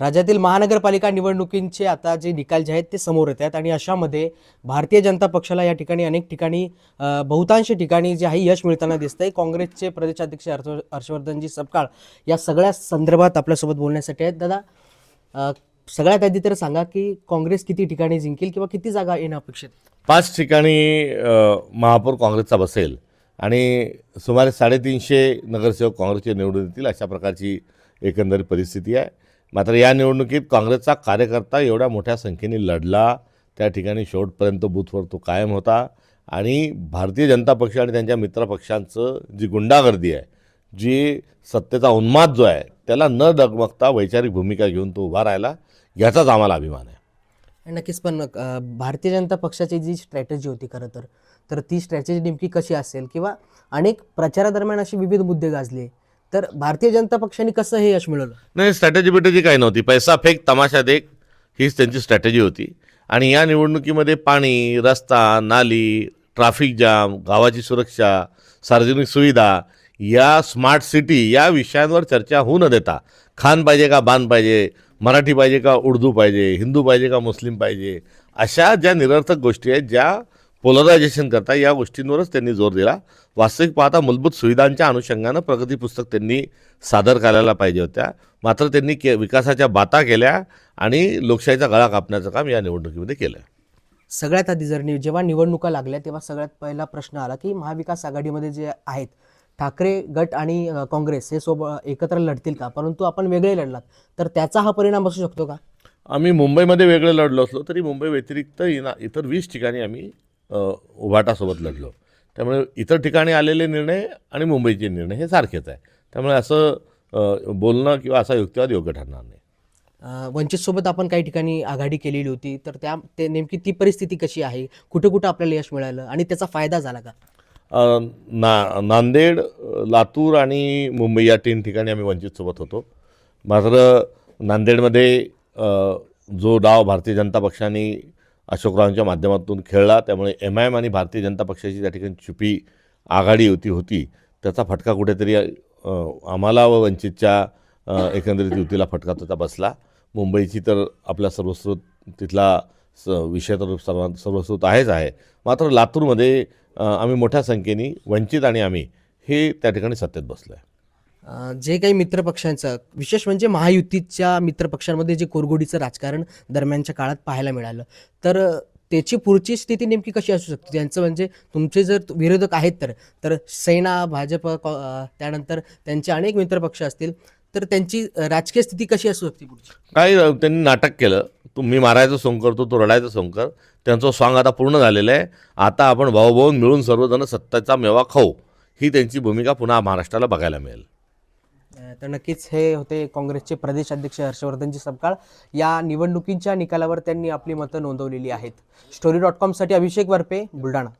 राज्यातील महानगरपालिका निवडणुकींचे आता जे निकाल जे आहेत ते समोर येत आहेत आणि अशामध्ये भारतीय जनता पक्षाला या ठिकाणी अनेक ठिकाणी बहुतांश ठिकाणी जे आहे यश मिळताना दिसतंय. काँग्रेसचे प्रदेशाध्यक्ष हर्ष हर्षवर्धनजी सपकाळ या सगळ्या संदर्भात आपल्यासोबत बोलण्यासाठी आहेत. दादा सगळ्यात आधी तर सांगा की काँग्रेस किती ठिकाणी जिंकेल किंवा किती जागा येणं अपेक्षित पाच ठिकाणी महापौर काँग्रेसचा बसेल आणि सुमारे साडेतीनशे नगरसेवक काँग्रेसचे निवडून येतील अशा प्रकारची एकंदरीत परिस्थिती आहे. मात्र या निवडणुकीत काँग्रेसचा कार्यकर्ता एवढ्या मोठ्या संख्येने लढला. त्या ठिकाणी शेवटपर्यंत बूथवर तो कायम होता. आणि भारतीय जनता पक्ष आणि त्यांच्या मित्रपक्षांचं जी गुंडागर्दी आहे जी सत्तेचा उन्माद जो आहे त्याला न डगमगता वैचारिक भूमिका घेऊन तो उभा राहिला. याचाच आम्हाला अभिमान आहे. आणि नक्कीच पण भारतीय जनता पक्षाची जी स्ट्रॅटेजी होती खरं तर तर ती स्ट्रॅटेजी नेमकी कशी असेल? किंवा अनेक प्रचारादरम्यान असे विविध मुद्दे गाजले. तर भारतीय जनता पक्षाने कसं हे यश मिळवलं? नाही स्ट्रॅटेजी बिटेजी काही नव्हती. पैसा फेक तमाशा देख हीच त्यांची स्ट्रॅटेजी होती. आणि या निवडणुकीमध्ये पाणी रस्ता नाली ट्रॅफिक जाम गावाची सुरक्षा सार्वजनिक सुविधा या स्मार्ट सिटी या विषयांवर चर्चा होऊ न देता खान पाहिजे का बांध पाहिजे मराठी पाहिजे का उर्दू पाहिजे हिंदू पाहिजे का मुस्लिम पाहिजे अशा ज्या निरर्थक गोष्टी आहेत ज्या पोलरायझेशन करता या गोष्टींवरच त्यांनी जोर दिला. वास्तविक पाहता मूलभूत सुविधांच्या अनुषंगानं प्रगती पुस्तक त्यांनी सादर करायला पाहिजे होत्या. मात्र त्यांनी के विकासाच्या बाता केल्या आणि लोकशाहीचा गळा कापण्याचं काम या निवडणुकीमध्ये केलं. सगळ्यात आधी जर जेव्हा निवडणुका लागल्या तेव्हा सगळ्यात पहिला प्रश्न आला की महाविकास आघाडीमध्ये जे आहेत ठाकरे गट आणि काँग्रेस हे सोबत एकत्र लढतील का? परंतु आपण वेगळे लढलात. तर त्याचा हा परिणाम असू शकतो का? आम्ही मुंबईमध्ये वेगळे लढलो असलो तरी मुंबई व्यतिरिक्त इना इतर वीस ठिकाणी आम्ही उभाटासोबत लढलो. त्यामुळे इतर ठिकाणी आलेले निर्णय आणि मुंबईचे निर्णय हे सारखेच आहे. त्यामुळे असं बोलणं किंवा असा युक्तिवाद योग्य ठरणार नाही. वंचितसोबत आपण काही ठिकाणी आघाडी केलेली होती तर त्या ते नेमकी ती परिस्थिती कशी आहे? कुठं कुठं आपल्याला यश मिळालं आणि त्याचा फायदा झाला का? ना नांदेड लातूर आणि मुंबई या तीन ठिकाणी आम्ही वंचितसोबत होतो. मात्र नांदेडमध्ये जो डाव भारतीय जनता पक्षाने अशोकरावांच्या माध्यमातून खेळला. त्यामुळे एम आय एम आणि भारतीय जनता पक्षाची त्या ठिकाणी छुपी आघाडी होती होती. त्याचा फटका कुठेतरी आम्हाला व वंचितच्या एकंदरीत युतीला फटका त्याचा बसला. मुंबईची तर आपल्या सर्वस्रोत तिथला स विषय तर सर्वां सर्वस्रोत आहेच आहे. मात्र लातूरमध्ये आम्ही मोठ्या संख्येने वंचित आणि आम्ही हे त्या ठिकाणी सत्तेत बसलो आहे जे काही मित्रपक्षांचं विशेष म्हणजे महायुतीच्या मित्रपक्षांमध्ये जे कोरगोडीचं राजकारण दरम्यानच्या काळात पाहायला मिळालं. तर त्याची पुढची स्थिती नेमकी कशी असू शकते? त्यांचं म्हणजे तुमचे जर विरोधक आहेत तर तर सेना भाजप कॉ- त्यानंतर त्यांचे अनेक मित्रपक्ष असतील तर त्यांची राजकीय स्थिती कशी असू शकते पुढची? काही त्यांनी नाटक केलं. तुम्ही मारायचं सोंग करतो तो रडायचं सोंग कर. त्यांचं सॉंग आता पूर्ण झालेलं आहे. आता आपण भाऊभाऊन मिळून सर्वजण सत्ताचा मेवा खाऊ. ही त्यांची भूमिका पुन्हा महाराष्ट्राला बघायला मिळेल. तर नक्कीच हे होते काँग्रेसचे प्रदेश अध्यक्ष हर्षवर्धनजी सपकाळ. या निवडणुकींच्या निकालावर त्यांनी आपली मतं नोंदवलेली आहेत. स्टोरी डॉट कॉमसाठी अभिषेक वरपे बुलढाणा.